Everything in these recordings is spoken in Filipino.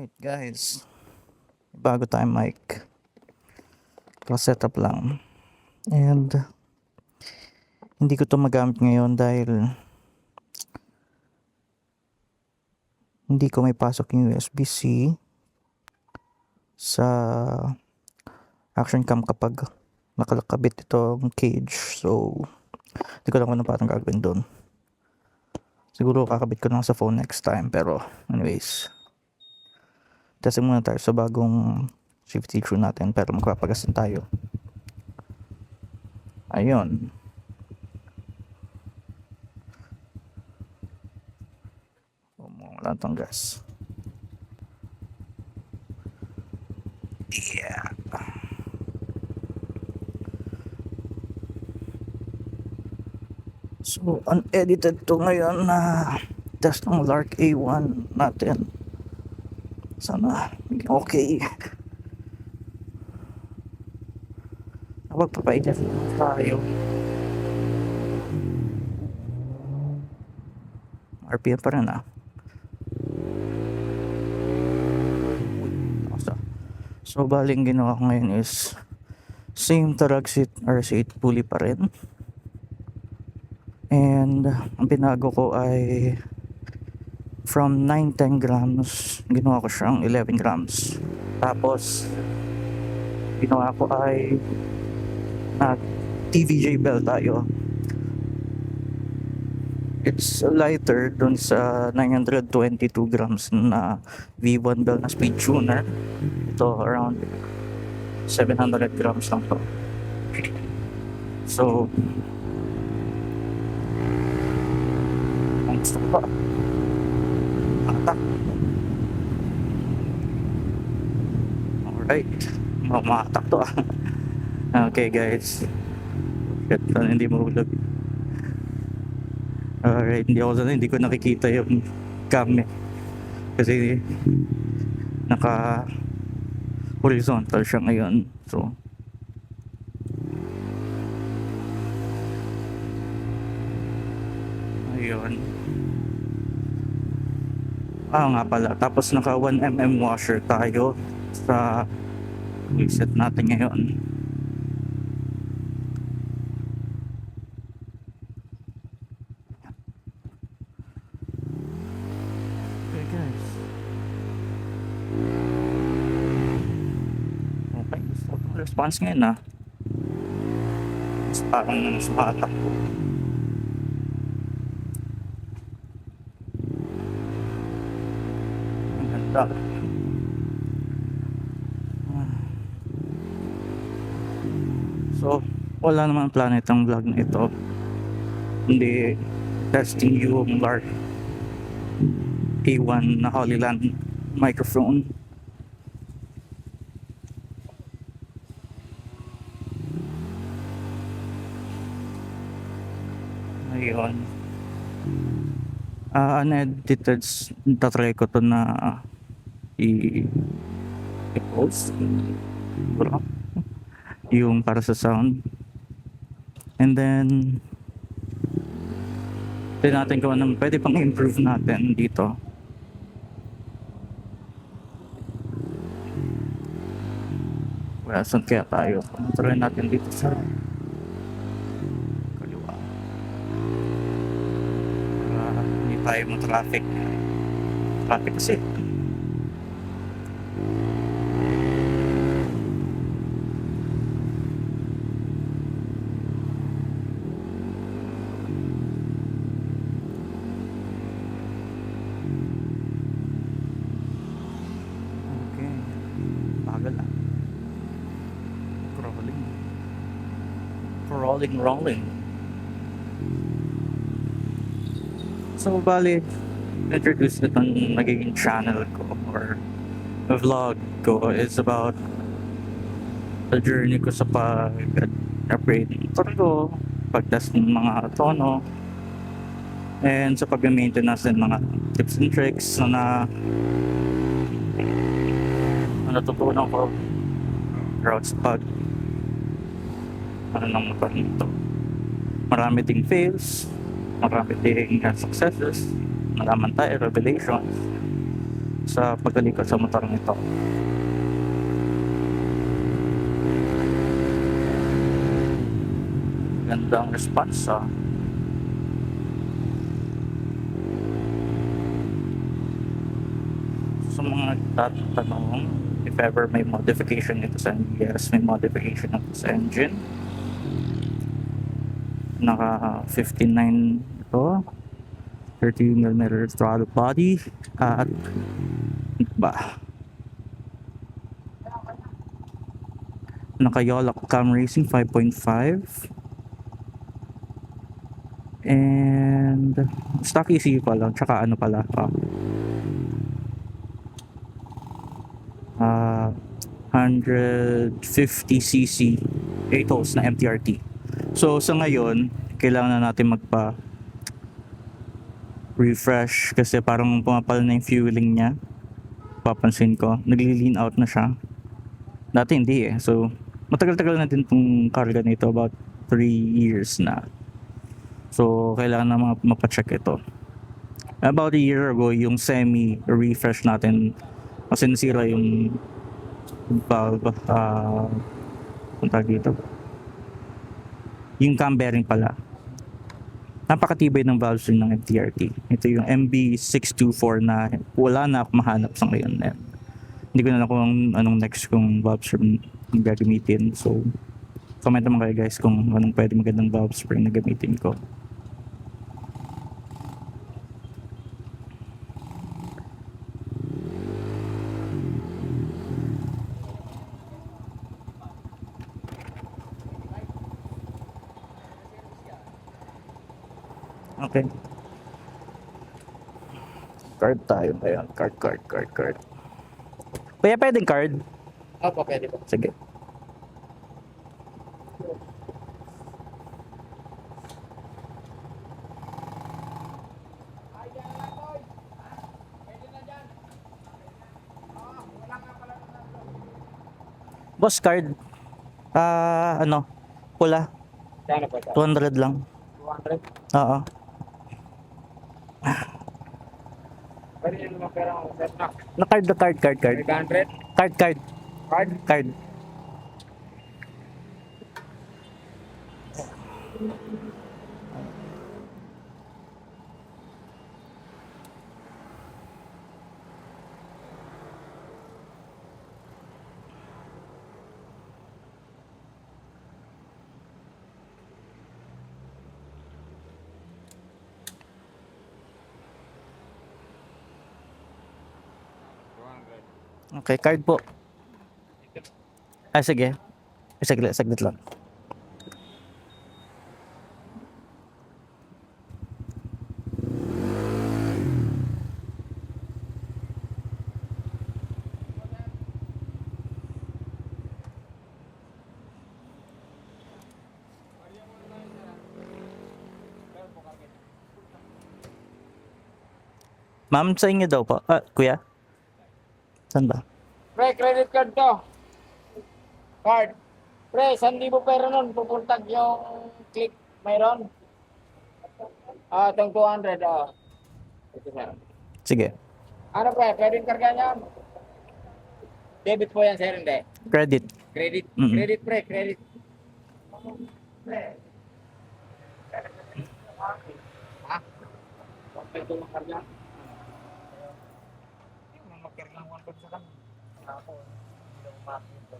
Alright guys, bago tayo mic. setup lang. And hindi ko to magamit ngayon dahil hindi ko may pasok yung USB-C sa action cam kapag nakalakabit itong cage. So, hindi ko lang kung ano parang gagawin doon. Siguro kakabit ko lang sa phone next time. Pero, anyways. Testing muna tayo sa bagong safety shoe natin. Pero magpapagastin tayo. Ayun. Wala tong gas. Yeah. So, unedited to ngayon na test ng Lark A1 natin. Sana okay. Kapag papainit tayo. RPM pa rin ah. So, baling ginawa ko ngayon is same Taragsit RC8 pulley pa rin. And ang binago ko ay from 9-10 grams, ginawa ko siyang 11 grams. Tapos, ginawa ko ay na TVJ belt tayo. It's lighter dun sa 922 grams na V1 belt na speed tuner. Ito around 700 grams lang to. So, ang pa. Mata. Alright. Mamatak to ah. Okay guys. Shit, sana hindi mahulog. Alright, hindi ako sana, hindi ko nakikita yung cam eh. Kasi naka horizontal siya ngayon. So, ayun. Ah nga pala. Tapos naka 1mm washer tayo sa reset natin ngayon. Okay guys. Okay, gusto ko response ngayon ah. Mas parang sumatak ko. Ganda. So, wala namang planet ang vlog na ito. Hindi testing yung Lark A1 na Holyland microphone. Ayun. Ah, unedited, tatry ko to na i- i-post. Siguro. Yung para sa sound. And then, Pwede natin gawa ng pwede pang improve natin dito. Well, saan kaya tayo? Try natin dito sa kaliwa. Para hindi tayo mo traffic. Traffic kasi. Okay. Bagal ah. Crawling. Crawling, rolling. So, bali, introduce itong nagiging channel ko or vlog ko is about the journey ko sa pag-upgrade ng motor ko, pag-test ng mga tono, and sa pag-maintenance ng mga tips and tricks na na natutunan ko throughout sa pag ano ng motor nito. Marami ding fails, marami ding successes, malaman tayo, revelations. sa pagkalikot sa motor nito. Gandang response ah. Sa mga tatanong, if ever may modification ito sa yes, may modification ito sa engine. Naka 59 ito. 30mm throttle body. At ba? Naka Yolak Cam Racing 5.5 and stock ECU pala tsaka ano pala ah 150cc 8 holes na MTRT so sa ngayon kailangan na natin magpa refresh kasi parang pumapal na yung fueling niya. Papansin ko nagli-lean out na siya. Dati hindi eh. So matagal-tagal na din tong karga nito about 3 years na. So kailangan na map- mapacheck ito. About a year ago yung semi refresh natin kasi nasira yung valve uh, ang tawag dito yung cam bearing pala napakatibay ng valve string ng MTRT. Ito yung MB624 na wala na ako mahanap sa ngayon. And hindi ko na alam kung anong next kong valve string gagamitin. So, comment naman kayo guys kung anong pwede magandang valve spring na gamitin ko. Okay. Card tayo ngayon. Card, card, card, card. Kuya, pwedeng card? Opo, pwede po. Sige. Boss card. Ah, ano? Pula. Kano po ito? 200 lang. 200? Oo. Pwede nyo naman pera ako, sir. Nak, Na card, na card, card, card. 500? Card, card, Card? card. Okay, card po. Ah, sige. Saglit, saglit lang. Ma'am, sa inyo daw po. Ah, kuya? Saan ba? Pre, credit card to. Card. Pre, 1,000 pera nun. Pupuntag yung click. Mayroon? Ah, itong 200. Ah. Ito, sir. Sige. Ano pre, pwedeng karga niya? Debit po yan, sir, hindi. Credit. Credit. Mm-mm. Credit, pre, credit. Ha? Bakit ito ng karga? 100 sa kan. Ako, hindi ako makakita.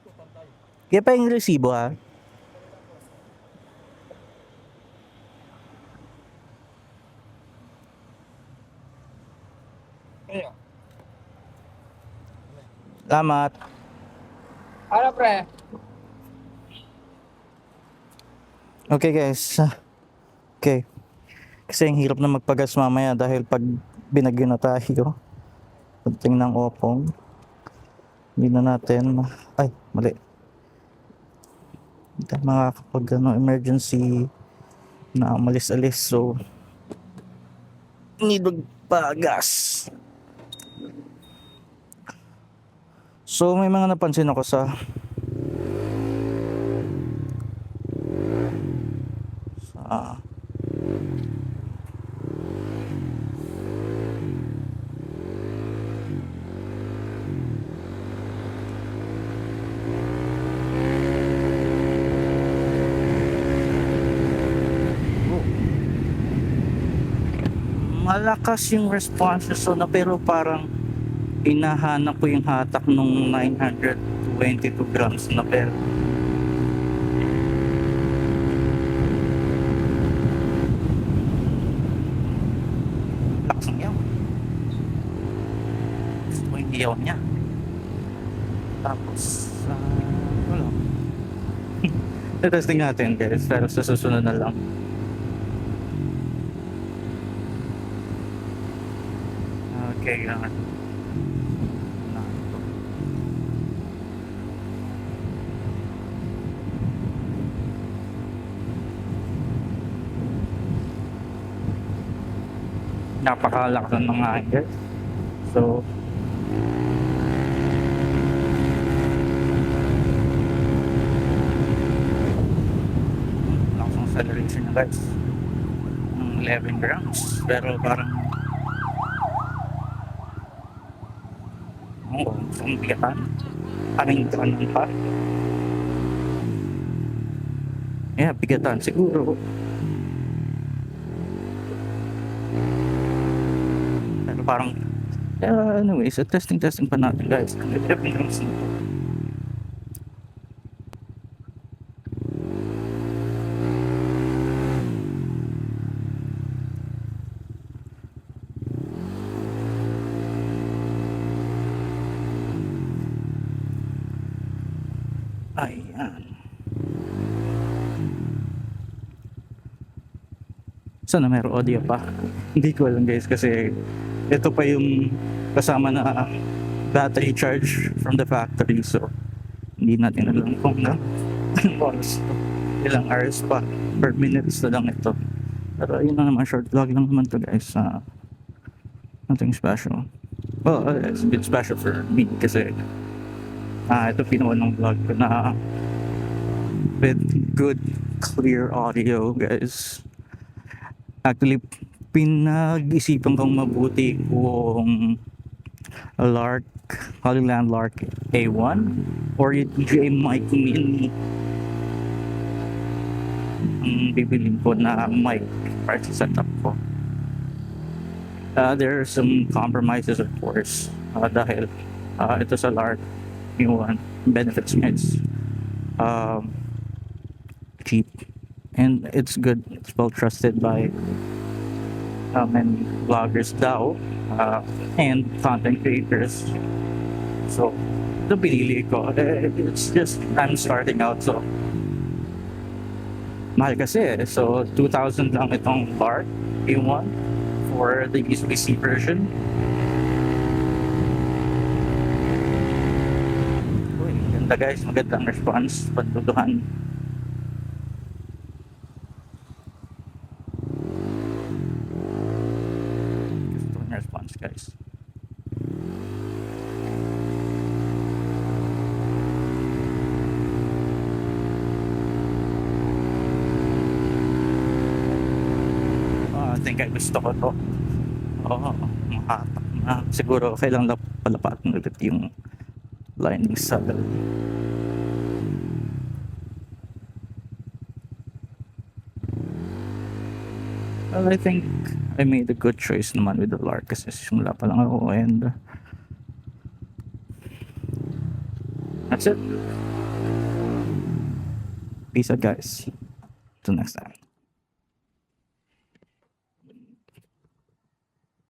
Ito, pantay. Kaya pa yung resibo ha. Ayo. Salamat. Ano pre? Okay guys. Okay. Kasi ang hirap na magpagas mamaya dahil pag binagyo na tayo. Pagting ng opong. Hindi na natin. Ay, mali. Hindi tayo makakapag ano, emergency na umalis-alis. So, need magpagas. So, may mga napansin ako sa sa malakas yung responses so na pero parang hinahanap ko yung hatak nung 922 grams na pero lakas ng yaw gusto ko niya. Tapos ah, wala. Testing natin guys pero sa susunod na lang Ito. Napakalakas ng mga angle. So, lakas ng acceleration niya guys. Ng 11 grams. Pero parang Oo, ang bigatan. Aming kanan pa. Yeah, bigatan siguro. Pero parang, yeah, anyways, uh, testing testing pa natin guys. Ang difference nito. Ayan. Sana meron audio pa. Hindi ko alam guys kasi ito pa yung kasama na battery charge from the factory so hindi natin alam kung na oras to. Ilang hours pa per minutes na lang ito. Pero yun na naman, short vlog lang naman to guys. Uh, nothing special. Well, uh, it's a bit special for me kasi Ah, ito pinuha ng vlog ko na with good clear audio guys. Actually pinag-isipan kong mabuti kung Lark, Holyland Lark A1 or DJI mic mini ang bibilin ko na mic para sa setup ko. Uh, there are some compromises of course. Uh, dahil uh, ito sa Lark yung one benefits niya it's um, cheap and it's good. It's well trusted by uh, many vloggers daw uh, and content creators. So ito pinili ko. It's just I'm starting out so. Mahal kasi eh. so 2,000 lang itong bar yung one for the USB-C version. Uy, ganda guys, magandang response, panduduhan. Guys. Ah, I think I gusto ko to. Oo, mahatak na. Siguro kailang lap palapatin ulit yung lining saddle. I think I made a good choice naman with the Lark kasi simula pa lang ako and uh, that's it. Peace out guys. Till next time.